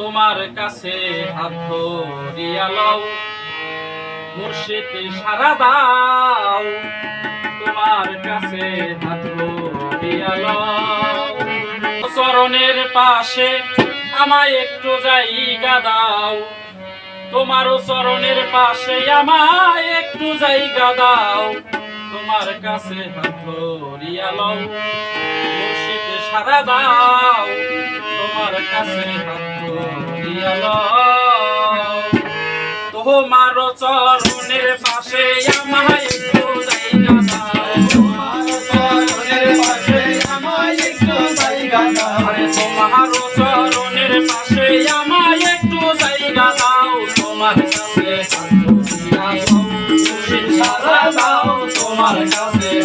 তোমার কাছে হাত ধরিয়া লও। মুর্শিদ সারা দাও। তোমার কাছে হাত ধরিয়া লও। চরণের পাশে আমায় একটু জায়গা দাও। তোমার চরণের পাশে আমায় একটু জায়গা দাও। তোমার কাছে হাত লও। মুর্শিদ সারা দাও। তোমার কাছে হাত লও। তোমার চরণের পাশে আমায় একটু জায়গা তোমার চরণের পাশে আমায় একটু জায়গা products.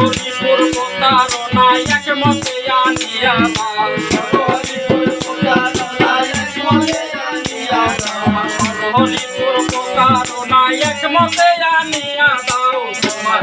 হরিপুর প্রতারণা এক মতে আনিয়া হরিপুর প্রতারণা এক মতে আনিয়া হরিপুর প্রতারণা এক মতে আনিয়া দাও তোমার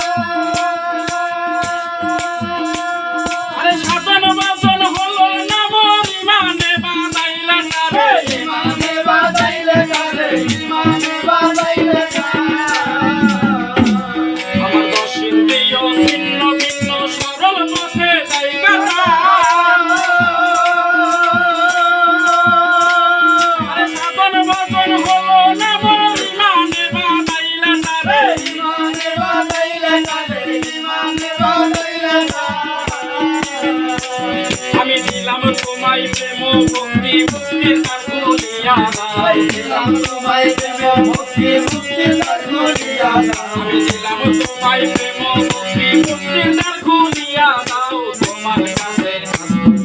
মুক্তি মুক্তি কাকুলিয়া নাই। দিলাম তোমায় প্রেম মুক্তি মুক্তি কাকুলিয়া নাই। দিলাম তোমায় প্রেম মুক্তি মুক্তি কাকুলিয়া দাও তোমার কাছে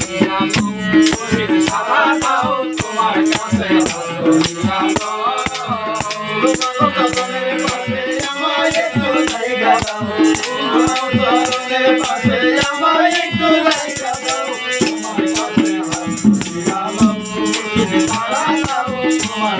দিলাম মুক্তির সারা দাও তোমার কাছে দিলাম আমার একটু জায়গা দাও আমার একটু জায়গা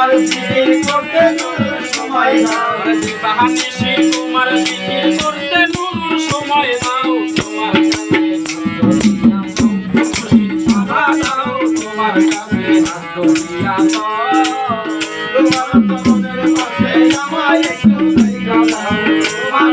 তোমার বিয়ে করতে নুরুল সময় দাও। বাহার নিশি তোমার বিয়ে করতে নুরুল সময় দাও। তোমার তোমার কাছে হাত দিয়া তোমার তোমার কাছে আমায় একটু জায়গা দাও। তোমার